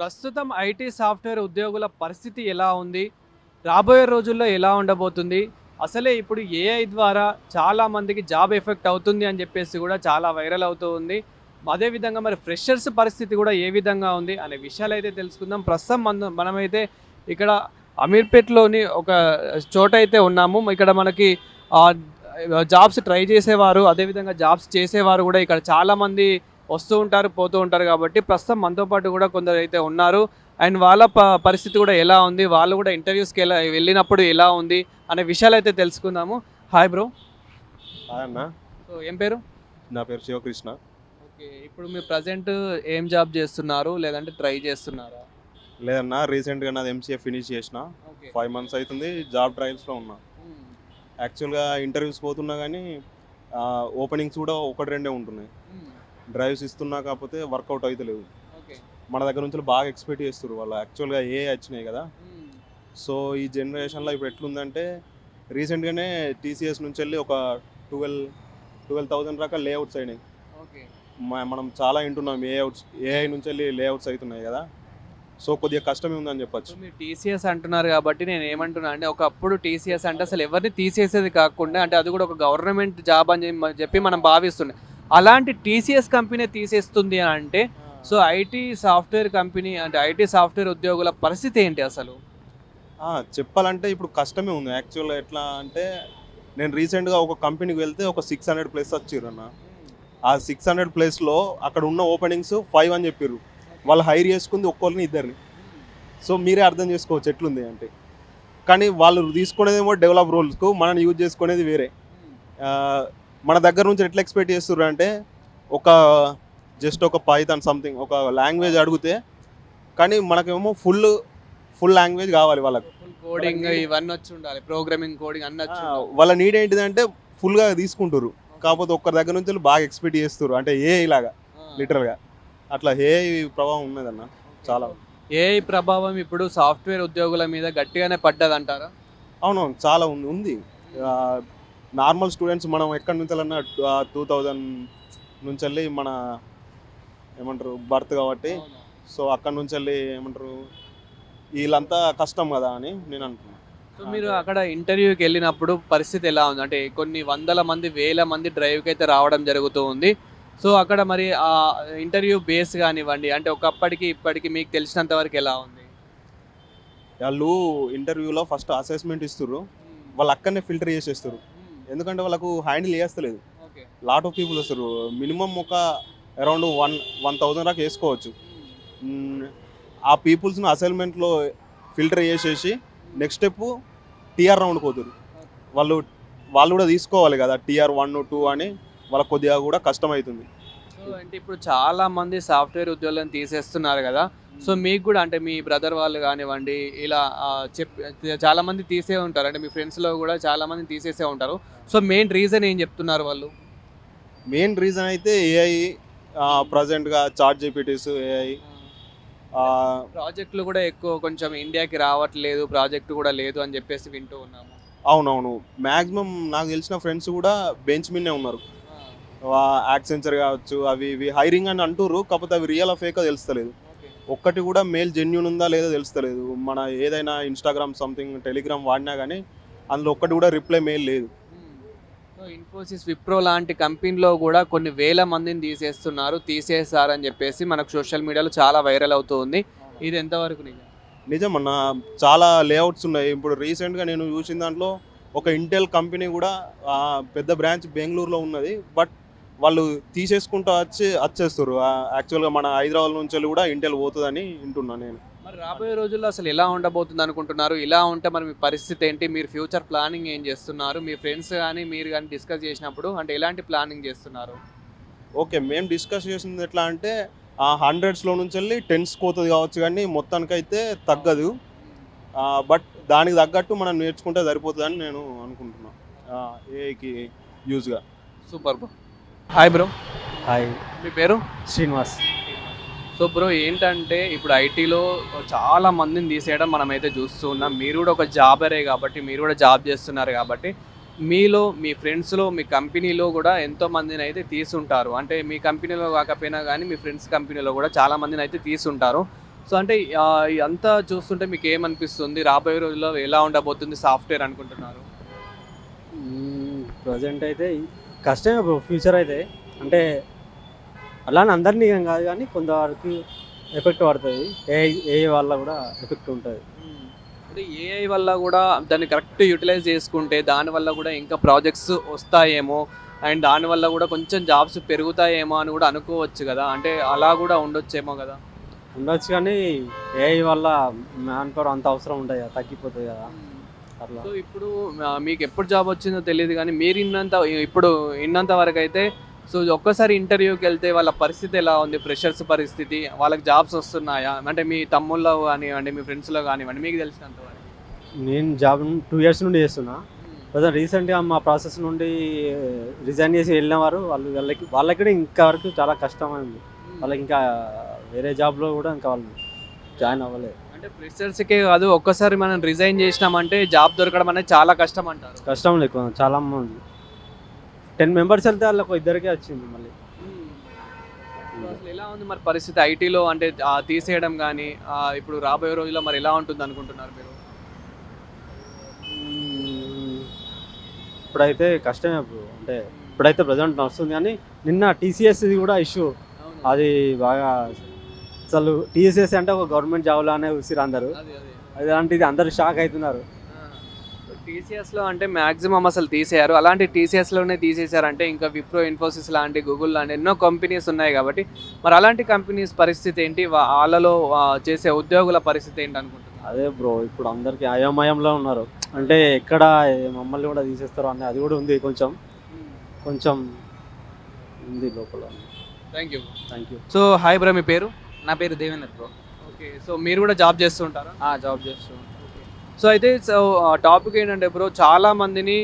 ప్రస్తుతం IT software ఉద్యోగుల పరిస్థితి ఎలా ఉంది? రాబోయే రోజుల్లో ఎలా ఉండబోతుంది? అసలే ఇప్పుడు ఏఐ ద్వారా చాలా మందికి జాబ్ ఎఫెక్ట్ అవుతుంది అని చెప్పేసి కూడా చాలా వైరల్ అవుతూ ఉంది. అదేవిధంగా మరి ఫ్రెషర్స్ పరిస్థితి కూడా ఏ విధంగా ఉంది అనే విషయాలు అయితే తెలుసుకుందాం. ప్రస్తుతం మన మనమైతే ఇక్కడ అమీర్పేట్లోని ఒక చోట అయితే ఉన్నాము. ఇక్కడ మనకి జాబ్స్ ట్రై చేసేవారు. అదేవిధంగా జాబ్స్ చేసేవారు కూడా. ఇక్కడ చాలామంది వస్తూ ఉంటారు పోతూ ఉంటారు కాబట్టి ప్రస్తుతం మనతో పాటు కూడా కొందరు అయితే ఉన్నారు. అండ్ వాళ్ళ పరిస్థితి కూడా ఎలా ఉంది? వాళ్ళు కూడా ఇంటర్వ్యూస్కి ఎలా వెళ్ళినప్పుడు ఎలా ఉంది? అనే విషయాలు అయితే తెలుసుకుందాము. Hi bro. హాయ్ అన్న. సో ఏం పేరు? నా పేరు శివకృష్ణ. ఓకే ఇప్పుడు మీరు ప్రజెంట్ ఏం జాబ్ చేస్తున్నారు? లేదంటే ట్రై చేస్తున్నారా? లేదన్నా రీసెంట్గా నాది ఎంసీఏ ఫినిష్ చేసిన. ఓకే. ఫైవ్ మంత్స్ అవుతుంది జాబ్ ట్రయల్స్లో ఉన్నా. యాక్చువల్గా ఇంటర్వ్యూస్ పోతున్నా కానీ ఓపెనింగ్స్ కూడా ఒకటి రెండే ఉంటున్నాయి. డ్రైవ్స్ ఇస్తున్నా కాకపోతే వర్కౌట్ అయితే లేవు. ఓకే. మన దగ్గర నుంచి బాగా ఎక్స్పెక్ట్ చేస్తారు వాళ్ళు. యాక్చువల్గా ఏ వచ్చినాయి కదా. సో ఈ జనరేషన్లో ఇప్పుడు ఎట్లుందంటే రీసెంట్గానే టీసీఎస్ నుంచి వెళ్ళి ఒక ట్వెల్వ్ ట్వెల్వ్ థౌసండ్ రకాల లేఅవుట్స్ అయినాయి. మనం చాలా వింటున్నాం ఏఅవుట్స్ ఏఐ నుంచి వెళ్ళి లేఅవుట్స్ అవుతున్నాయి కదా. సో కొద్దిగా కష్టమే ఉందని చెప్పొచ్చు. టీసీఎస్ అంటున్నారు కాబట్టి నేను ఏమంటున్నా అంటే ఒకప్పుడు టీసీఎస్ అంటే అసలు ఎవరిని తీసేసేది కాకుండా అంటే అది కూడా ఒక గవర్నమెంట్ జాబ్ అని చెప్పి- మనం భావిస్తుండే అలాంటి టీసీఎస్ కంపెనీ తీసేస్తుంది అని అంటే సో ఐటీ సాఫ్ట్వేర్ కంపెనీ అంటే ఐటీ సాఫ్ట్వేర్ ఉద్యోగుల పరిస్థితి ఏంటి అసలు? చెప్పాలంటే ఇప్పుడు కష్టమే ఉంది. యాక్చువల్గా ఎట్లా అంటే నేను రీసెంట్గా ఒక కంపెనీకి వెళ్తే ఒక సిక్స్ హండ్రెడ్ ప్లేస్ వచ్చిర్రు అన్న. ఆ సిక్స్ హండ్రెడ్ ప్లేస్లో అక్కడ ఉన్న ఓపెనింగ్స్ ఫైవ్ అని చెప్పారు. వాళ్ళు హైర్ చేసుకుంది ఒక్కరిని ఇద్దరిని. సో మీరే అర్థం చేసుకోవచ్చు ఎట్లుంది అంటే. కానీ వాళ్ళు తీసుకునేదేమో డెవలప్ రోల్స్కు మనం యూజ్ చేసుకునేది వేరే. మన దగ్గర నుంచి ఎట్లా ఎక్స్పెక్ట్ చేస్తుర్రు అంటే ఒక జస్ట్ ఒక పైథాన్ సంథింగ్ ఒక లాంగ్వేజ్ అడిగితే కానీ మనకేమో ఫుల్ ఫుల్ లాంగ్వేజ్ కావాలి వాళ్ళకి. కోడింగ్ ఇవన్నీ వచ్చి ఉండాలి ప్రోగ్రామింగ్ కోడింగ్ అన్ని. వాళ్ళ నీడ్ ఏంటిదంటే ఫుల్గా తీసుకుంటారు కాకపోతే ఒక్కరి దగ్గర నుంచి బాగా ఎక్స్పెక్ట్ చేస్తారు అంటే ఏ ఇలాగా. లిటరల్గా అట్లా ఏ ప్రభావం ఉన్నదన్న చాలా. ఏఐ ప్రభావం ఇప్పుడు సాఫ్ట్వేర్ ఉద్యోగుల మీద గట్టిగానే పడ్డదంటారా? అవునవును చాలా ఉంది ఉంది. నార్మల్ స్టూడెంట్స్ మనం ఎక్కడి నుంచి వెళ్ళినా టూ థౌజండ్ నుంచి వెళ్ళి మన ఏమంటారు బర్త్ కాబట్టి. సో అక్కడి నుంచి వెళ్ళి ఏమంటారు వీళ్ళంతా కష్టం కదా అని నేను అనుకున్నాను సో మీరు అక్కడ ఇంటర్వ్యూకి వెళ్ళినప్పుడు పరిస్థితి ఎలా ఉంది? అంటే కొన్ని వందల మంది వేల మంది డ్రైవ్కి అయితే రావడం జరుగుతూ ఉంది. సో అక్కడ మరి ఆ ఇంటర్వ్యూ బేస్ కానివ్వండి అంటే ఒకప్పటికి ఇప్పటికి మీకు తెలిసినంత వరకు ఎలా ఉంది? వాళ్ళు ఇంటర్వ్యూలో ఫస్ట్ అసెస్మెంట్ ఇస్తారు వాళ్ళు అక్కడనే ఫిల్టర్ చేసేస్తారు ఎందుకంటే వాళ్ళకు హ్యాండిల్ చేస్తలేదు. లాట్ ఆఫ్ పీపుల్ వస్తారు. మినిమం ఒక అరౌండ్ వన్ వన్ థౌజండ్ దాకా వేసుకోవచ్చు. మ్మ్. ఆ పీపుల్స్ని అసైన్మెంట్లో ఫిల్టర్ చేసేసి నెక్స్ట్ స్టెప్ టీఆర్ రౌండ్కి పోతారు. వాళ్ళు వాళ్ళు కూడా తీసుకోవాలి కదా టీఆర్ వన్ టూ అని వాళ్ళకి కొద్దిగా కూడా కష్టమవుతుంది సో అంటే ఇప్పుడు చాలా మంది సాఫ్ట్వేర్ ఉద్యోగులను తీసేస్తున్నారు కదా. సో మీకు కూడా అంటే మీ బ్రదర్ వాళ్ళు కానివ్వండి ఇలా చెప్ చాలా మంది తీసే ఉంటారు. అంటే మీ ఫ్రెండ్స్లో కూడా చాలా మంది తీసేసే ఉంటారు. సో మెయిన్ రీజన్ ఏం చెప్తున్నారు వాళ్ళు? మెయిన్ రీజన్ అయితే ఏఐ ప్రజెంట్గా చార్ట్ జీపీటీస్ ఏఐ ప్రాజెక్టులు కూడా ఎక్కువ కొంచెం ఇండియాకి రావట్లేదు ప్రాజెక్ట్ కూడా లేదు అని చెప్పేసి వింటూ ఉన్నాము. అవునవును. మ్యాక్సిమం నాకు తెలిసిన ఫ్రెండ్స్ కూడా బెంచ్ మీదనే ఉన్నారు. యాక్సెంచర్ కావచ్చు అవి ఇవి హైరింగ్ అని అంటుర్రు కాకపోతే అవి రియల్ ఫేక్ తెలుస్తలేదు. ఒక్కటి కూడా మెయిల్ జెన్యున్ ఉందా లేదో తెలుస్తలేదు. మన ఏదైనా ఇన్స్టాగ్రామ్ సంథింగ్ టెలిగ్రామ్ వాడినా కానీ అందులో ఒక్కటి కూడా రిప్లై మెయిల్ లేదు. సో ఇన్ఫోసిస్ విప్రో లాంటి కంపెనీలో కూడా కొన్ని వేల మందిని తీసేస్తున్నారు తీసేస్తారని చెప్పేసి మనకు సోషల్ మీడియాలో చాలా వైరల్ అవుతూ ఉంది ఇది ఎంతవరకు నిజం? నిజమన్న చాలా లేఅవుట్స్ ఉన్నాయి. ఇప్పుడు రీసెంట్గా నేను చూసిన దాంట్లో ఒక ఇంటెల్ కంపెనీ కూడా పెద్ద బ్రాంచ్ బెంగళూరులో ఉన్నది. బట్ వాళ్ళు తీసేసుకుంటూ వచ్చి వచ్చేస్తారు యాక్చువల్గా మన హైదరాబాద్ నుంచి వెళ్ళి కూడా ఇంటెల్ పోతుందని వింటున్నాను నేను. మరి రాబోయే రోజుల్లో అసలు ఎలా ఉండబోతుంది అనుకుంటున్నారు? ఇలా ఉంటే మరి మీ పరిస్థితి ఏంటి? మీరు ఫ్యూచర్ ప్లానింగ్ ఏం చేస్తున్నారు? మీ ఫ్రెండ్స్ కానీ మీరు కానీ డిస్కస్ చేసినప్పుడు అంటే ఎలాంటి ప్లానింగ్ చేస్తున్నారు? ఓకే మేము డిస్కస్ చేసింది ఎట్లా అంటే ఆ హండ్రెడ్స్లో నుంచి వెళ్ళి టెన్స్ పోతుంది కావచ్చు కానీ మొత్తానికైతే తగ్గదు. బట్ దానికి తగ్గట్టు మనం నేర్చుకుంటే సరిపోతుందని నేను అనుకుంటున్నాను ఏకి యూజ్గా super bro hi bro hi మీ పేరు? శ్రీనివాస్. సో బ్రో ఏంటంటే ఇప్పుడు ఐటీలో చాలా మందిని తీసేయడం మనం అయితే చూస్తూ ఉన్నాం. మీరు కూడా ఒక జాబరే కాబట్టి మీరు కూడా జాబ్ చేస్తున్నారు కాబట్టి మీలో మీ ఫ్రెండ్స్లో మీ కంపెనీలో కూడా ఎంతో మందిని అయితే తీసుంటారు. అంటే మీ కంపెనీలో కాకపోయినా కానీ మీ ఫ్రెండ్స్ కంపెనీలో కూడా చాలా మందిని అయితే తీసుంటారు. సో అంటే అంతా చూస్తుంటే మీకు ఏమనిపిస్తుంది? రాబోయే రోజుల్లో ఎలా ఉండబోతుంది సాఫ్ట్వేర్ అనుకుంటున్నారు? ప్రజెంట్ అయితే కష్టమే బ్రో ఫ్యూచర్ అయితే. అంటే అలానే అందరినీ ఏం కాదు కానీ కొంతవరకు ఎఫెక్ట్ పడుతుంది. ఏ ఏ వల్ల కూడా ఎఫెక్ట్ ఉంటుంది. అంటే ఏఐ వల్ల కూడా దాన్ని కరెక్ట్ యూటిలైజ్ చేసుకుంటే దాని వల్ల కూడా ఇంకా ప్రాజెక్ట్స్ వస్తాయేమో. అండ్ దాని వల్ల కూడా కొంచెం జాబ్స్ పెరుగుతాయేమో అని కూడా అనుకోవచ్చు కదా. అంటే అలా కూడా ఉండొచ్చేమో కదా. ఉండొచ్చు కానీ ఏ వల్ల మ్యాన్ పవర్ అంత అవసరం ఉంటుంది కదా తగ్గిపోతుంది కదా. సో ఇప్పుడు మీకు ఎప్పుడు జాబ్ వచ్చిందో తెలియదు కానీ మీరు ఇన్నంత ఇప్పుడు ఇన్నంత వరకు అయితే సో ఒక్కసారి ఇంటర్వ్యూకి వెళ్తే వాళ్ళ పరిస్థితి ఎలా ఉంది? ఫ్రెషర్స్ పరిస్థితి వాళ్ళకి జాబ్స్ వస్తున్నాయా? అంటే మీ తమ్ముళ్ళలో కానివ్వండి మీ ఫ్రెండ్స్లో కానివ్వండి మీకు తెలిసినంత వరకు. నేను జాబ్ టూ ఇయర్స్ నుండి చేస్తున్నా. ప్రజెంట్ రీసెంట్గా మా ప్రాసెస్ నుండి రిజైన్ చేసి వెళ్ళిన వారు వాళ్ళు వాళ్ళకి వాళ్ళకి కూడా ఇంకా వరకు చాలా కష్టమైంది. వాళ్ళకి ఇంకా వేరే జాబ్లో కూడా ఇంకా వాళ్ళు జాయిన్ అవ్వలేదు. అంటే ఫ్రెషర్స్కే కాదు ఒక్కసారి మనం రిజైన్ చేసినామంటే జాబ్ దొరకడం అనేది చాలా కష్టం అంటారు. కష్టం లేకు చాలా మంది. టెన్ మెంబర్స్ వెళ్తే వాళ్ళకి ఇద్దరికే వచ్చింది మళ్ళీ. అసలు ఎలా ఉంది మరి పరిస్థితి? ఐటీలో అంటే తీసేయడం కానీ ఇప్పుడు రాబోయే రోజుల్లో మరి ఎలా ఉంటుంది అనుకుంటున్నారు మీరు. ఇప్పుడైతే కష్టమే బ్రో. అంటే ఇప్పుడైతే ప్రజెంట్ నడుస్తుంది కానీ నిన్న టీసీఎస్ కూడా ఇష్యూ అది బాగా అసలు టీసీఎస్ అంటే ఒక గవర్నమెంట్ జాబ్ లానే చూసిరు అందరూ. అదే అదే. అలాంటిది అందరూ షాక్ అవుతున్నారు. టీసీఎస్లో అంటే మాక్సిమం అసలు తీసేయారు. అలాంటి టీసీఎస్లోనే తీసేశారంటే ఇంకా విప్రో ఇన్ఫోసిస్ లాంటి గూగుల్ లాంటి ఎన్నో కంపెనీస్ ఉన్నాయి కాబట్టి మరి అలాంటి కంపెనీస్ పరిస్థితి ఏంటి? వాళ్ళలో చేసే ఉద్యోగుల పరిస్థితి ఏంటి అనుకుంటున్నారు? అదే బ్రో ఇప్పుడు అందరికి అయోమయంలో ఉన్నారు. అంటే ఎక్కడ మమ్మల్ని కూడా తీసేస్తారో అని అది కూడా ఉంది కొంచెం. కొంచెం ఉంది లోపల. Thank you thank you so hi bro మీ పేరు? నా పేరు దేవేందర్ బ్రో. ఓకే సో మీరు కూడా జాబ్ చేస్తుంటారా జాబ్ చేస్తూ సో అయితే సో టాపిక్ ఏంటంటే బ్రో చాలా మందిని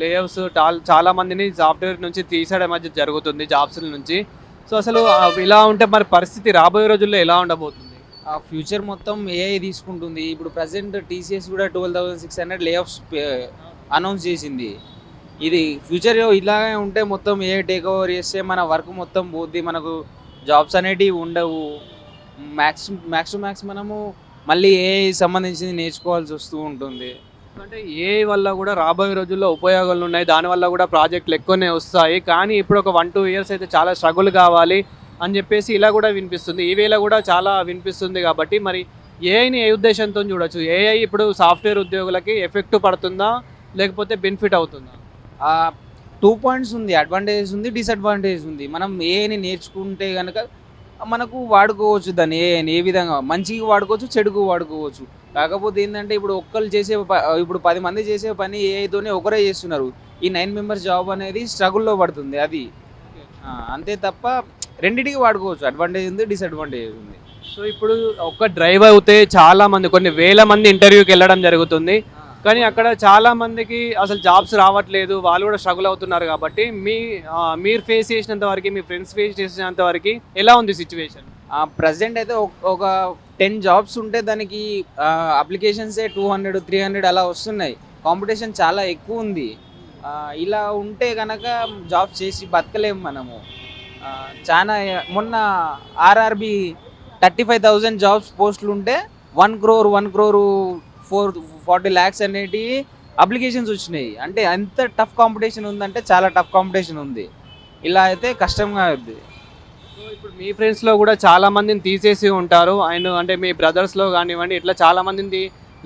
లేఅవుట్స్ చాలా మందిని సాఫ్ట్వేర్ నుంచి తీసేయడం మధ్య జరుగుతుంది జాబ్స్ నుంచి. సో అసలు ఇలా ఉంటే మరి పరిస్థితి రాబోయే రోజుల్లో ఎలా ఉండబోతుంది? ఆ ఫ్యూచర్ మొత్తం ఏఐ తీసుకుంటుంది. ఇప్పుడు ప్రజెంట్ టీసీఎస్ కూడా twelve thousand six hundred layoffs announce చేసింది. ఇది ఫ్యూచర్ ఇలాగే ఉంటే మొత్తం ఏ టేక్ ఓవర్ చేస్తే మన వర్క్ మొత్తం పోద్ది మనకు జాబ్స్ అనేటివి ఉండవు. మ్యాక్స్ మ్యాక్స్ టు మ్యాక్స్ మనము మళ్ళీ ఏ సంబంధించింది నేర్చుకోవాల్సి వస్తూ ఉంటుంది. అంటే ఏ వల్ల కూడా రాబోయే రోజుల్లో ఉపయోగాలు ఉన్నాయి దానివల్ల కూడా ప్రాజెక్టులు ఎక్కువనే వస్తాయి. కానీ ఇప్పుడు ఒక వన్ టూ ఇయర్స్ అయితే చాలా స్ట్రగుల్ కావాలి అని చెప్పేసి ఇలా కూడా వినిపిస్తుంది. ఈ వేళ కూడా చాలా వినిపిస్తుంది కాబట్టి మరి ఏఐని ఏ ఉద్దేశంతో చూడొచ్చు? ఏఐ ఇప్పుడు సాఫ్ట్వేర్ ఉద్యోగులకి ఎఫెక్ట్ పడుతుందా లేకపోతే బెనిఫిట్ అవుతుందా? టూ పాయింట్స్ ఉంది. అడ్వాంటేజ్ ఉంది డిసడ్వాంటేజ్ ఉంది. మనం ఏఐని నేర్చుకుంటే కనుక మనకు వాడుకోవచ్చు దాన్ని ఏ ఏ విధంగా? మంచిగా వాడుకోవచ్చు చెడుకు వాడుకోవచ్చు. కాకపోతే ఏంటంటే ఇప్పుడు ఒక్కరు చేసే ప- ఇప్పుడు పది మంది చేసే పని ఏఐతోనే ఒకరే చేస్తున్నారు. ఈ నైన్ మెంబర్స్ జాబ్ అనేది స్ట్రగుల్లో పడుతుంది అది. అంతే తప్ప రెండింటికి వాడుకోవచ్చు. అడ్వాంటేజ్ ఉంది డిసడ్వాంటేజ్ ఉంది. సో ఇప్పుడు ఒక్క డ్రైవ్ అయితే చాలా మంది కొన్ని వేల మంది ఇంటర్వ్యూకి వెళ్ళడం జరుగుతుంది. కానీ అక్కడ చాలా మందికి అసలు జాబ్స్ రావట్లేదు. వాళ్ళు కూడా స్ట్రగుల్ అవుతున్నారు కాబట్టి మీ మీరు ఫేస్ చేసినంత వరకు మీ ఫ్రెండ్స్ ఫేస్ చేసినంత వరకు ఎలా ఉంది సిచ్యువేషన్ ప్రజెంట్ అయితే ఒక- టెన్ జాబ్స్ ఉంటే దానికి అప్లికేషన్సే టూ హండ్రెడ్ త్రీ హండ్రెడ్ అలా వస్తున్నాయి. కాంపిటీషన్ చాలా ఎక్కువ ఉంది. ఇలా ఉంటే కనుక జాబ్స్ చేసి బతకలేము మనము. చాలా మొన్న RRB thirty five thousand jobs పోస్టులు ఉంటే one crore one crore four forty lakhs అనేటి అప్లికేషన్స్ వచ్చినాయి. అంటే ఎంత టఫ్ కాంపిటీషన్ ఉందంటే చాలా టఫ్ కాంపిటీషన్ ఉంది. ఇలా అయితే కష్టంగా అవుద్ది సో ఇప్పుడు మీ ఫ్రెండ్స్లో కూడా చాలా మందిని తీసేసి ఉంటారు. అండ్ అంటే మీ బ్రదర్స్లో కానివ్వండి ఇట్లా చాలా మందిని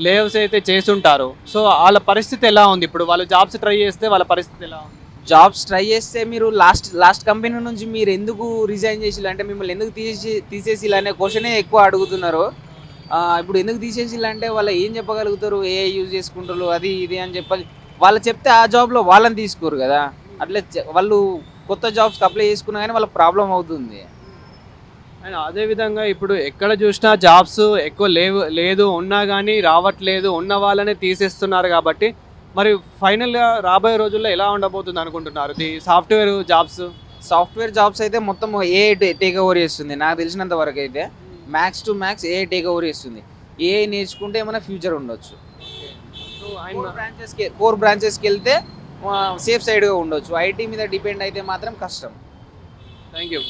లేవ్స్ అయితే చేసుంటారు సో వాళ్ళ పరిస్థితి ఎలా ఉంది? ఇప్పుడు వాళ్ళు జాబ్స్ ట్రై చేస్తే వాళ్ళ పరిస్థితి ఎలా ఉంది? జాబ్స్ ట్రై చేస్తే మీరు లాస్ట్ లాస్ట్ కంపెనీ నుంచి మీరు ఎందుకు రిజైన్ చేసి అంటే మిమ్మల్ని ఎందుకు తీసేసి తీసేసి అనే క్వశ్చనే ఎక్కువ అడుగుతున్నారు. ఇప్పుడు ఎందుకు తీసేసి అంటే వాళ్ళు ఏం చెప్పగలుగుతారు? ఏ యూజ్ చేసుకుంటారు అది ఇది అని చెప్పాలి వాళ్ళు చెప్తే ఆ జాబ్లో వాళ్ళని తీసుకోరు కదా. అట్లా వాళ్ళు కొత్త జాబ్స్కి అప్లై చేసుకున్నా కానీ వాళ్ళకి ప్రాబ్లం అవుతుంది. అండ్ అదే విధంగా ఇప్పుడు ఎక్కడ చూసినా జాబ్స్ ఎక్కువ లేవు లేదు ఉన్నా కానీ రావట్లేదు ఉన్న వాళ్ళనే తీసేస్తున్నారు కాబట్టి మరి ఫైనల్గా రాబోయే రోజుల్లో ఎలా ఉండబోతుంది అనుకుంటున్నారు? ఈ సాఫ్ట్వేర్ జాబ్స్ సాఫ్ట్వేర్ జాబ్స్ అయితే మొత్తం ఏ టేక్ ఓవర్ చేస్తుంది. నాకు తెలిసినంత వరకు అయితే. Max to max AI take over చేస్తుంది. ఏ నేర్చుకుంటే ఏమైనా ఫ్యూచర్ ఉండొచ్చు. బ్రాంచెస్కి కోర్ బ్రాంచెస్కి వెళ్తే సేఫ్ సైడ్గా ఉండొచ్చు. ఐటీ మీద డిపెండ్ అయితే మాత్రం కష్టం. Thank you